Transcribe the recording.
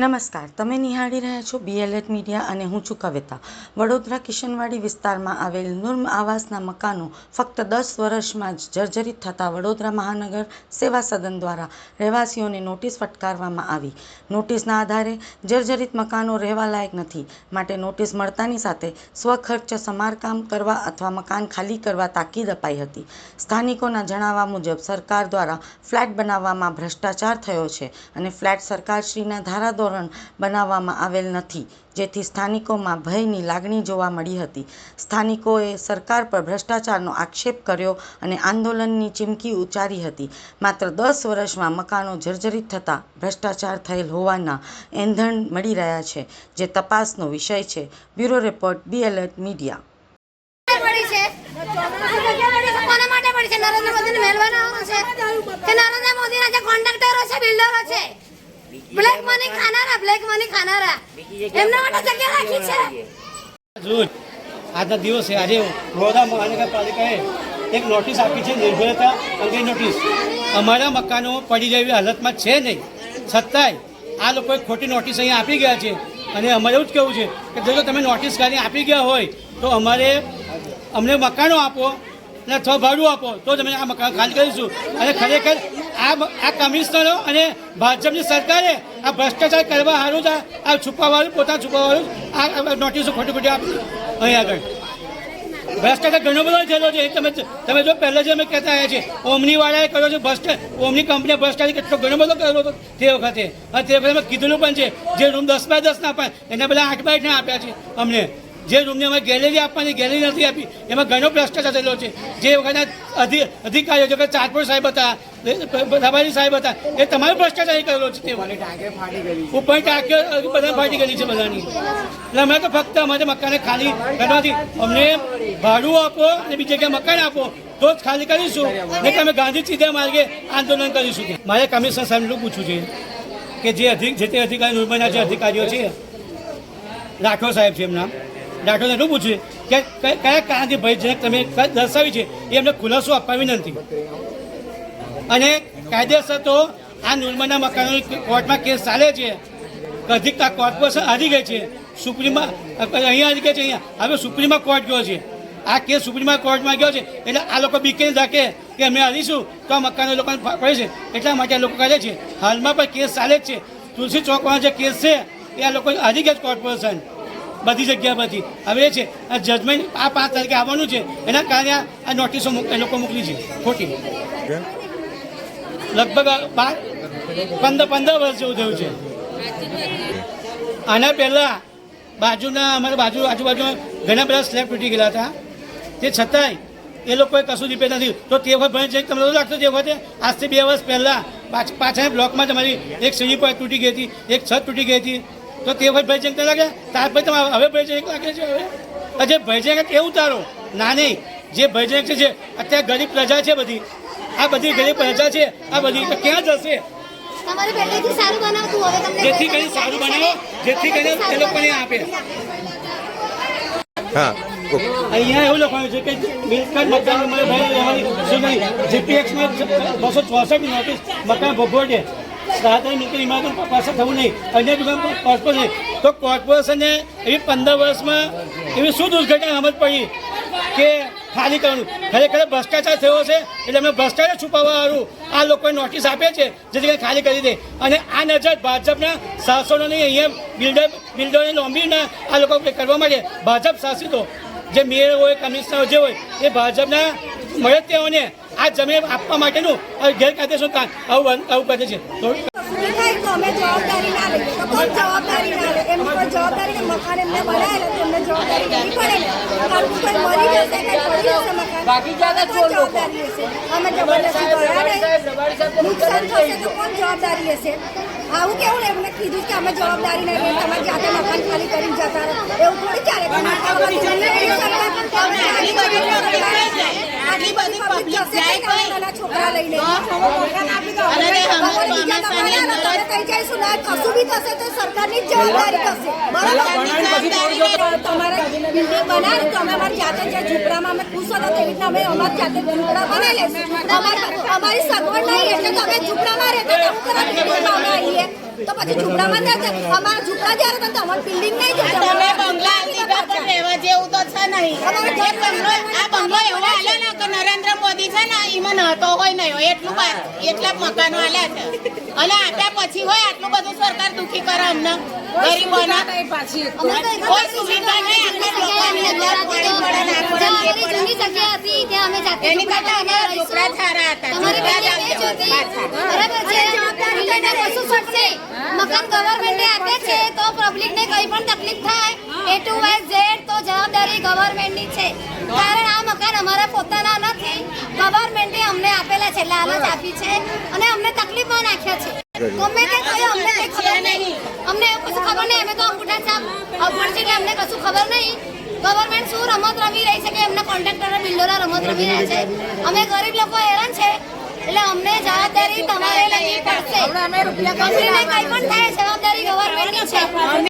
નમસ્કાર, તમે નિહાળી રહ્યા છો બીએલએટ મીડિયા અને હું છું કવિતા. વડોદરા કિશનવાડી વિસ્તારમાં આવેલ નુર્મ આવાસના મકાનો ફક્ત દસ વર્ષમાં જ જર્જરિત થતાં વડોદરા મહાનગર સેવા સદન દ્વારા રહેવાસીઓને નોટિસ ફટકારવામાં આવી. નોટિસના આધારે જર્જરિત મકાનો રહેવાલાયક નથી, માટે નોટિસ મળતાની સાથે સ્વખર્ચે, સમારકામ કરવા અથવા મકાન ખાલી કરવા તાકીદ અપાઈ હતી. સ્થાનિકોના જણાવવા મુજબ, સરકાર દ્વારા ફ્લેટ બનાવવામાં ભ્રષ્ટાચાર થયો છે અને ફ્લેટ સરકારશ્રીના ધારાધોરણ બનાવવામાં આવેલ નથી, જેથી સ્થાનિકોમાં ભયની લાગણી જોવા મળી હતી. સ્થાનિકોએ સરકાર પર ભ્રષ્ટાચારનો આક્ષેપ કર્યો અને આંદોલનની ચીમકી ઉચ્ચારી હતી. માત્ર દસ વર્ષમાં મકાનો જર્જરિત થતાં ભ્રષ્ટાચાર થયેલ હોવાના એંધણ મળી રહ્યા છે, જે તપાસનો વિષય છે. Bureau report media. માટે પડી છે? નરેન્દ્ર મોદીને મેળવાનો છે? કે નરેન્દ્ર મોદીના જે કોન્ટ્રાક્ટરો છે બિલ્ડરો છે? બ્લેક મની ખાનારા બ્લેક મની ખાનારા. એમના માટે જગ્યા રાખી છે આજના દિવસે આજે વડોદરા મહાનગરપાલિકાએ એક નોટિસ આપી છે નિર્ભયતા અંગે નોટિસ. અમારા મકાનો પડી જાય એવી હાલતમાં છે નહીં. છતાંય આ લોકોએ ખોટી નોટિસ અહીંયા આપી ગયા છે. અને અમારે એવું જ કહેવું છે કે જો તમે નોટિસ કાઢી આપી ગયા હોય તો અમારે અમને મકાનો આપો. અને અથવા ભાડું આપો. તો તમે આ મકાન ખાલી કરીશું. અને ખરેખર આ આ કમિશનરો અને ભાજપની સરકારે આ ભ્રષ્ટાચાર કરવા સારું જ આ- છુપાવવાનું, પોતા છુપાવવાનું આ નોટિસો ખોટી ખોટી આપી. અહીં આગળ. ભ્રષ્ટાચાર ઘણો બધો થયેલો છે. તમે તમે જો પહેલાં જે અમે કહેતા આવ્યા છે ઓમનીવાળાએ કર્યો છે ભ્રષ્ટ, ઓમની કંપનીએ ભ્રષ્ટાચાર કેટલો ઘણો બધો કરેલો હતો તે વખતે. અને તે વખતે અમે કીધેલું પણ છે, જે રૂમ દસ બાય દસ ના આપ્યા એના પહેલાં આઠ બાય આઠના આપ્યા છે અમને. જે રૂમની અમે ગેલેરી આપવાની, ગેલેરી નથી આપી, એમાં ઘણો ભ્રષ્ટાચાર થયેલો છે. જે વખતના અધિ, અધિકારીઓ જો કે ચારપોર સાહેબ હતા રબારી સાહેબ હતા, એ તમારો ભ્રષ્ટાચાર કરેલો છે તે ઉપર ટાંકીઓ બધા ફાટી ગયેલી છે બધાની. એટલે અમે તો ફક્ત અમારે મકાને ખાલી કરવાથી અમને ભાડું આપો અને બીજી જગ્યાએ મકાન આપો, તો જ ખાલી કરીશું. નહીં કે અમે ગાંધી સીધા માર્ગે આંદોલન કરીશું મારે કમિશનર સાહેબ એટલું પૂછવું છે કે જે અધિક, જે તે અધિકારી નિર્ભયના જે અધિકારીઓ છે, રાઠોડ સાહેબ છે એમના રાઠોડને એટલું પૂછ્યું કે કયા કારણથી ભયજનક તમે દર્શાવી છે? એ અમને ખુલાસો આપવા વિનંતી અને કાયદેસર તો આ નિર્માણના મકાનો કોર્ટમાં કેસ ચાલે છે. અધિકતા કોર્પોરેશન હારી ગઈ છે. સુપ્રીમમાં અહીંયા હારી ગઈ છે અહીંયા. હવે સુપ્રીમમાં કોર્ટ ગયો છે. આ કેસ સુપ્રીમમાં કોર્ટમાં ગયો છે. એટલે આ લોકો બીકે રાખે કે અમે હારીશું તો આ મકાનો લોકોને પડે છે. એટલા માટે આ લોકો કરે છે. હાલમાં પણ કેસ ચાલે જ છે. તુલસી ચોકમાં જે કેસ છે, એ આ લોકો હારી ગયા છે કોર્પોરેશન. બધી જગ્યા પરથી હવે એ છે આ જજમેન્ટ આ પાંચ તારીખે આવવાનું છે એના કારણે આ- નોટિસો એ લોકો મોકલી છે ખોટી. લગભગ બાર પંદર પંદર વર્ષ જેવું થયું છે. આના પહેલાં બાજુના અમારા બાજુ આજુબાજુમાં ઘણા બધા સ્લેબ તૂટી ગયેલા હતા. તે છતાંય એ લોકોએ કશું રિપેર નથી તો તે વખત ભણે છે તમને લાગતું તે વખતે આજથી બે વર્ષ પહેલાં પાછ- બ્લોકમાં તમારી એક સીડી પર તૂટી ગઈ હતી એક છત તૂટી ગઈ હતી. તો તે ભાઈ ભયજનક ન લાગે? તાર ભાઈ તમે હવે ભયજનક લાગે છે હવે? અજે ભયજનક કેવું તારો? ના નહીં. જે ભયજનક છે જે અત્યારે ગરીબ પ્રજા છે બધી. આ બધી ગરીબ પ્રજા છે આ બધી તો ક્યાં જશે? તમારે પહેલેથી સારું બનાવતું હવે તમને જેથી કરીને સારું બનાવો જેથી કરીને એ લોકોને આપે. હા અહીંયા એવું લખવાનું છે કે મિલકત મકાન ભાઈ રહેવાની શું નહીં? જીપીએક્સમાં બસો ચોસઠ નોટિસ મકાન ભોગવટે રાહતની નીકળી ઇમારતો પાસે થવું નહીં. અન્ય દુકાન કોર્પોરેશન તો કોર્પોરેશને એવી પંદર વર્ષમાં એવી શું દુર્ઘટના સમજ પડી કે ખાલી કરવાનું. ખરેખર ભ્રષ્ટાચાર થયો છે એટલે અમે ભ્રષ્ટાચાર છુપાવવાનું આ લોકોએ નોટિસ આપે છે જેથી ખાલી કરી દે. અને આ નજર ભાજપના શાસનોની અહીંયા બિલ્ડર, બિલ્ડરોને લોંબીના આ લોકો કરવા માટે ભાજપ શાસિતો, જે મેયર હોય, કમિશનર જે હોય, એ ભાજપના મળતિયાઓને આ જમીન આપવા માટેનું ગેરકાયદેસર આવું આવું કરે છે. તો અમે જવાબદારી ના લઈએ. તો કોઈ જવાબદારી ના લે. એમની કોઈ જવાબદારી કે મકાન એમને બનાવેલા તો એમને જવાબદારી લેવી પડે ને. કારણ કે કોઈ મરી જશે કે પડી જશે મકાન બાકી જવાબદારી હશે અમે જબરદસ્તી નહીં. નુકસાન થશે તો કોણ જવાબદારી હશે આવું કેવું ને? એમને કીધું કે અમે જવાબદારી નહીં લઈએ તમારે જાતે મકાન ખાલી કરીને જતા રહો. એવું થોડી ચાલે. આટલી બધી પબ્લિક જાય કોઈ. નાના છોકરા લઈને. અરે તમે કઈ જઈશું ના કશું બી થશે તો સરકારની જ જવાબદારી થશે. બરાબર. તમારે બિલ્ડિંગ બનાવે તો અમે અમારી જાતે જે ઝૂંપડામાં અમે ખુશ હતા તેવી રીતના અમે અમારી જાતે ઝૂંપડા બનાવી લેશું અમારી અમારી સગવડ નહીં એટલે તો અમે ઝૂંપડામાં રહેતા તો હું કરવા બિલ્ડિંગમાં અમે આવીએ તો પછી ઝૂંપડામાં જ રહેતા. અમારા ઝૂંપડા જ્યારે હતા તો અમારી બિલ્ડિંગ નહીં જોતી. તમે બંગલા રહેવા જેવું તો છે નહીં. અમારે એ બંગલો આ બંગલો એવો આલે ને કે નરેન્દ્ર મોદી છે ને એમાં નહોતો હોય નહીં હોય એટલું એટલા મકાનો આલ્યા છે. અને આપ્યા પછી હોય આટલું બધું સરકાર દુખી કરે અમને ગરીબોને. કોઈ સુવિધા નહીં પાણી ને ને એની કરતા અમારા સારા હતા મકાન ગવર્મેન્ટે આપે છે તો કંઈ તકલીફ થાય. એ ટુ વાય ઝેડ તો જવાબદારી ગવર્મેન્ટની છે. કારણ આ મકાન અમારા પોતાના નથી ગવર્મેન્ટે અમને આપેલા છે લાલચ આપી છે અને અમને તકલીફમાં નાખ્યા છે. ગમે તે કઈ અમને કઈ ખબર નહીં. અમને કશું ખબર નહીં. અમે તો અંગૂઠા છાપ અભણ છે અમને કશું ખબર નહીં. ગવર્મેન્ટ શું રમત રમી રહી છે કે એમના કોન્ટ્રાક્ટર બિલ્ડરો રમત રમી રહ્યા છે? અમે ગરીબ લોકો હેરાન છે. એટલે અમને જવાબદારી તમારે લેવી પડશે. કંપનીને કંઈ પણ થાય જવાબદારી ગવર્મેન્ટની છે.